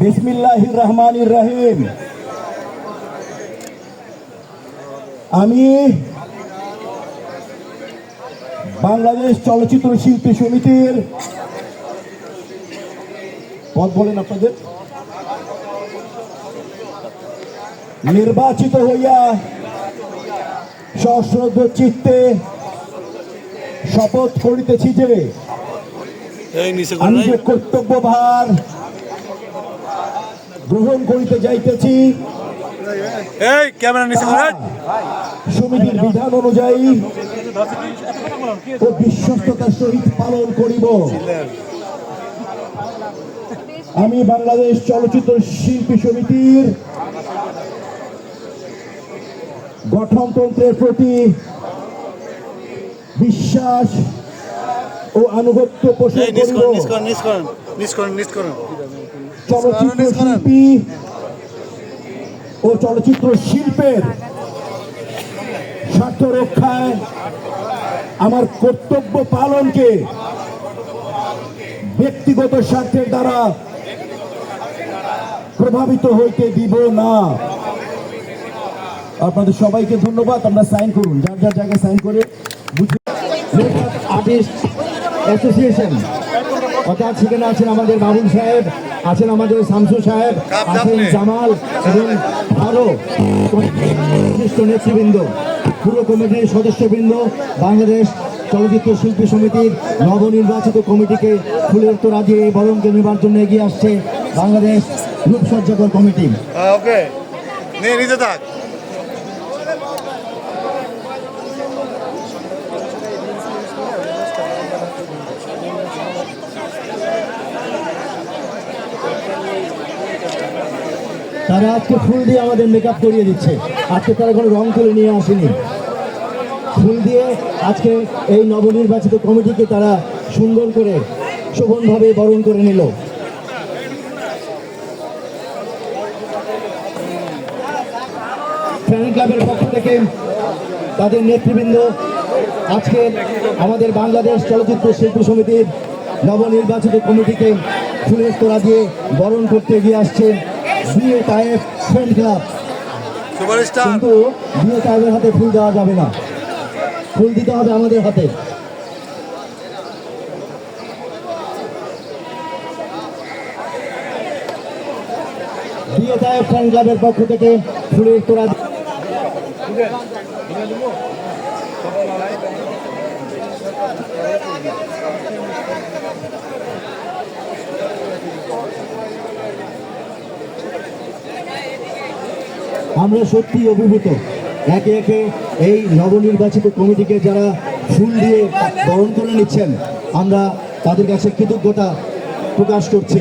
বিসমিল্লাহির রহমানির রহিম। আমি বাংলাদেশ চলচ্চিত্র শিল্পী সমিতির পদ বলেন আপনাদের নির্বাচিত হইয়া সশ্রদ্ধ চিত্তে শপথ করিতেছি যে আমি যে কর্তব্যভার গ্রহণ করিতে যাইতেছি। এই ক্যামেরা নিচে করেন সমিতির বিধান অনুযায়ী ও বিশ্বস্ততার সহিত পালন করিব। আমি বাংলাদেশ চলচ্চিত্র শিল্পী সমিতির গঠনতন্ত্রের প্রতি বিশ্বাস ও আনুগত্য পোষণ করিব। চলচ্চিত্র শিল্পী ও চলচ্চিত্র শিল্পের স্বার্থ রক্ষায় আমার কর্তব্য পালনকে ব্যক্তিগত স্বার্থের দ্বারা প্রভাবিত হইতে দিব না। আপনাদের সবাইকে ধন্যবাদ আমরা সাইন করুন। যার যার জায়গায় সাইন করে আর্টিস্ট অ্যাসোসিয়েশন অর্থাৎ সেখানে আছেন আমাদের বাবুল সাহেব আছেন আমাদের শামসু সাহেব আছেন জামাল এবং আরও বিশিষ্ট নেতৃবৃন্দ পুরো কমিটির সদস্যবৃন্দ বাংলাদেশ চলচ্চিত্র শিল্পী সমিতির নবনির্বাচিত কমিটিকে ফুলের তোরা দিয়ে এই বরণকে নেবার জন্য এগিয়ে আসছে বাংলাদেশ রূপসজ্জাকর কমিটি। ওকে নিয়ে নিতে থাক। তারা আজকে ফুল দিয়ে আমাদের মেকআপ করিয়ে দিচ্ছে। আজকে তারা কোনো রং তুলে নিয়ে আসেনি। ফুল দিয়ে আজকে এই নবনির্বাচিত কমিটিকে তারা সুন্দর করে, শোভনভাবে বরণ করে নিল। ফ্যান ক্লাবের পক্ষ থেকে তাদের নেতৃবৃন্দ, আজকে আমাদের বাংলাদেশ চলচ্চিত্র শিল্পী সমিতির নবনির্বাচিত কমিটিকে ফুলের তোলা দিয়ে বরণ করতে এগিয়ে আসছে। বিএ তায়েফ ফ্যান ক্লাব কিন্তু বিএ তায়েফের হাতে ফুল দেওয়া যাবে না। ফুল দিতে হবে আমাদের হাতে। বিএ তায়েফ ফ্যান ক্লাবের পক্ষ থেকে ফুলের তোলা আমরা সত্যি অভিভূত। একে একে এই নবনির্বাচিত কমিটিকে যারা ফুল দিয়ে বরণ করে নিচ্ছেন, আমরা তাদের কাছে কৃতজ্ঞতা প্রকাশ করছি।